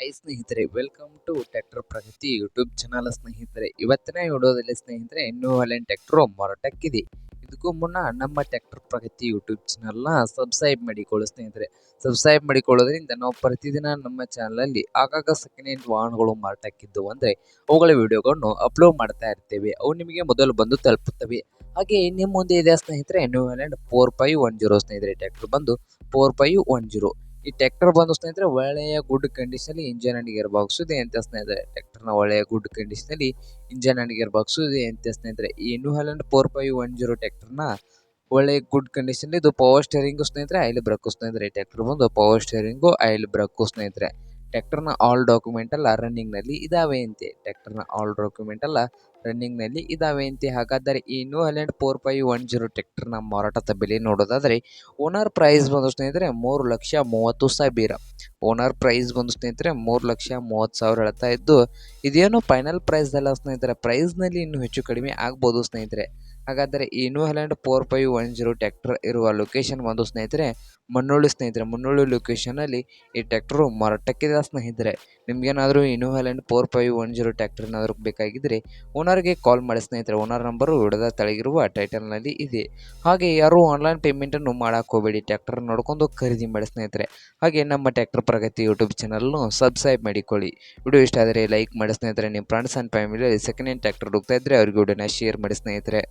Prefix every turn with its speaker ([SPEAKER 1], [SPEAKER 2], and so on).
[SPEAKER 1] High ಸ್ನೇಹಿತರೆ welcome to tractor Pragati YouTube channel ಸ್ನೇಹಿತರೆ. ಇವತ್ತಿನ ವಿಡಿಯೋದಲ್ಲಿ ಸ್ನೇಹಿತರೆ, ಇನ್ನೂ ಹಲೆನ್ ಟ್ರ್ಯಾಕ್ಟರ್ ಮಾರಾಟಕ್ಕಿದೆ. ಇದಕ್ಕೂ ಮುನ್ನ ನಮ್ಮ ಟ್ರ್ಯಾಕ್ಟರ್ ಪ್ರಗತಿ ಯೂಟ್ಯೂಬ್ ಚಾನಲ್ನ ಸಬ್ಸ್ಕ್ರೈಬ್ ಮಾಡಿಕೊಳ್ಳಿ ಸ್ನೇಹಿತರೆ. ಸಬ್ಸ್ಕ್ರೈಬ್ ಮಾಡಿಕೊಳ್ಳೋದ್ರಿಂದ ನಾವು ಪ್ರತಿದಿನ ನಮ್ಮ ಚಾನಲಲ್ಲಿ ಆಗಾಗ ಸೆಕೆಂಡ್ ಹ್ಯಾಂಡ್ ವಾಹನಗಳು ಮಾರಾಟಕ್ಕಿದ್ದು ಅಂದರೆ, ಅವುಗಳ ವಿಡಿಯೋಗಳನ್ನು ಅಪ್ಲೋಡ್ ಮಾಡ್ತಾ ಇರ್ತೇವೆ. ಅವು ನಿಮಗೆ ಮೊದಲು ಬಂದು ತಲುಪುತ್ತವೆ. ಹಾಗೆ ನಿಮ್ಮ ಮುಂದೆ ಇದೆ ಸ್ನೇಹಿತರೆ New Holland four five one zero ಸ್ನೇಹಿತರೆ. ಟ್ರ್ಯಾಕ್ಟರ್ ಬಂದು ಫೋರ್ ಫೈವ್ ಒನ್ ಜೀರೋ ಈ ಟ್ರ್ಯಾಕ್ಟರ್ ಬಂದು ಸ್ನೇಹಿತರೆ, ಒಳ್ಳೆಯ ಗುಡ್ ಕಂಡೀಷನ್ ಅಲ್ಲಿ ಇಂಜನ್ ಅಂಡ್ ಗೇರ್ ಬಾಕ್ಸ್ ಇದೆ ಅಂತ ಸ್ನೇಹಿತರೆ. ನ ಒಳ್ಳೆಯ ಗುಡ್ ಕಂಡೀಷನ್ ಅಲ್ಲಿ ಇಂಜನ್ ಅಂಡ್ ಗೇರ್ ಬಾಕ್ಸ್ ಇದೆ ಅಂತ ಸ್ನೇಹಿತರೆ. ಈ New Holland four five one zero ನ ಒಳ್ಳೆ ಗುಡ್ ಕಂಡೀಷನ್ ಇದು ಪವರ್ ಸ್ಟೇರಿಂಗು ಸ್ನೇಹಿತರೆ, ಆಯಿಲ್ ಬ್ರಕ್ಕು ಸ್ನೇಹಿತರೆ. ಟ್ರ್ಯಾಕ್ಟರ್ ಬಂದು ಪವರ್ ಸ್ಟೇರಿಂಗು ಆಯಿಲ್ ಬ್ರಕ್ಕು ಸ್ನೇಹಿತರೆ. ಟ್ರ್ಯಾಕ್ಟರ್ನ ಆಲ್ ಡಾಕ್ಯುಮೆಂಟ್ ಎಲ್ಲ ರನ್ನಿಂಗ್ನಲ್ಲಿ ಇದಾವೆ ಅಂತೆ. ಟ್ಯಾಕ್ಟರ್ನ ಆಲ್ ಡಾಕ್ಯುಮೆಂಟ್ ಎಲ್ಲ ರನ್ನಿಂಗ್ನಲ್ಲಿ ಇದಾವೆ ಅಂತೆ. ಹಾಗಾದರೆ ಈ New Holland four five one zero ಟ್ಯಾಕ್ಟರ್ನ ಮಾರಾಟದ ಬೆಲೆ ನೋಡೋದಾದ್ರೆ ಓನರ್ ಪ್ರೈಸ್ ಬಂದು ಸ್ನೇಹಿತರೆ ಮೂರು ಲಕ್ಷ ಮೂವತ್ತು ಸಾವಿರ. ಓನರ್ ಪ್ರೈಸ್ ಬಂದು ಸ್ನೇಹಿತರೆ ಮೂರು ಲಕ್ಷ ಮೂವತ್ತು ಸಾವಿರ ಹೇಳ್ತಾ ಇದ್ದು ಇದೇನು ಫೈನಲ್ ಪ್ರೈಸ್ ಅಲ್ಲ ಸ್ನೇಹಿತರೆ. ಪ್ರೈಸ್ನಲ್ಲಿ ಇನ್ನೂ ಹೆಚ್ಚು ಕಡಿಮೆ ಆಗ್ಬೋದು ಸ್ನೇಹಿತರೆ. ಹಾಗಾದರೆ ಈ New four five one zero tractor ಇರುವ ಲೊಕೇಶನ್ ಬಂದು ಸ್ನೇಹಿತರೆ ಮುನ್ನೋಳಿ ಸ್ನೇಹಿತರೆ ಮುನ್ನೋಳಿ ಲೊಕೇಶನಲ್ಲಿ ಈ ಟ್ಯಾಕ್ಟ್ರು ಮಾರಾಟಕ್ಕಿದೆ ಸ್ನೇಹಿತರೆ, ನಿಮಗೇನಾದರೂ ಈ New four five one zero tractor ಏನಾದರೂ ಬೇಕಾಗಿದ್ದರೆ ಓನರ್ಗೆ ಕಾಲ್ ಮಾಡಿ ಸ್ನೇಹಿತರೆ ಓನರ್ ನಂಬರು ಹಿಡಿದ ತಳಗಿರುವ ಟೈಟಲ್ನಲ್ಲಿ ಇದೆ. ಹಾಗೆ ಯಾರು ಆನ್ಲೈನ್ ಪೇಮೆಂಟನ್ನು ಹೋಗಬೇಡಿ ಟ್ಯಾಕ್ಟರ್ ನೋಡ್ಕೊಂಡು ಖರೀದಿ ಮಾಡಿ ಸ್ನೇಹಿತರೆ. ಹಾಗೆ ನಮ್ಮ ಟ್ಯಾಕ್ಟರ್ ಪ್ರಗತಿ ಯೂಟ್ಯೂಬ್ ಚಾನಲ್ನು ಸಬ್ಸ್ಕ್ರೈಬ್ ಮಾಡಿಕೊಳ್ಳಿ. ವಿಡಿಯೋ ಇಷ್ಟ ಆದರೆ ಲೈಕ್ ಮಾಡಿ ಸ್ನೇಹಿತರೆ, ನಿಮ್ಮ ಫ್ರೆಂಡ್ಸ್ ಆ್ಯಂಡ್ ಫ್ಯಾಮಿಲಿಯಲ್ಲಿ ಸೆಕೆಂಡ್ ಹ್ಯಾಂಡ್ ಟ್ಯಾಕ್ಟರ್ ಹುಡುಕ್ತಾ ಇದ್ದರೆ ಅವ್ರಿಗೆ ಶೇರ್ ಮಾಡಿ ಸ್ನೇಹಿತರೆ.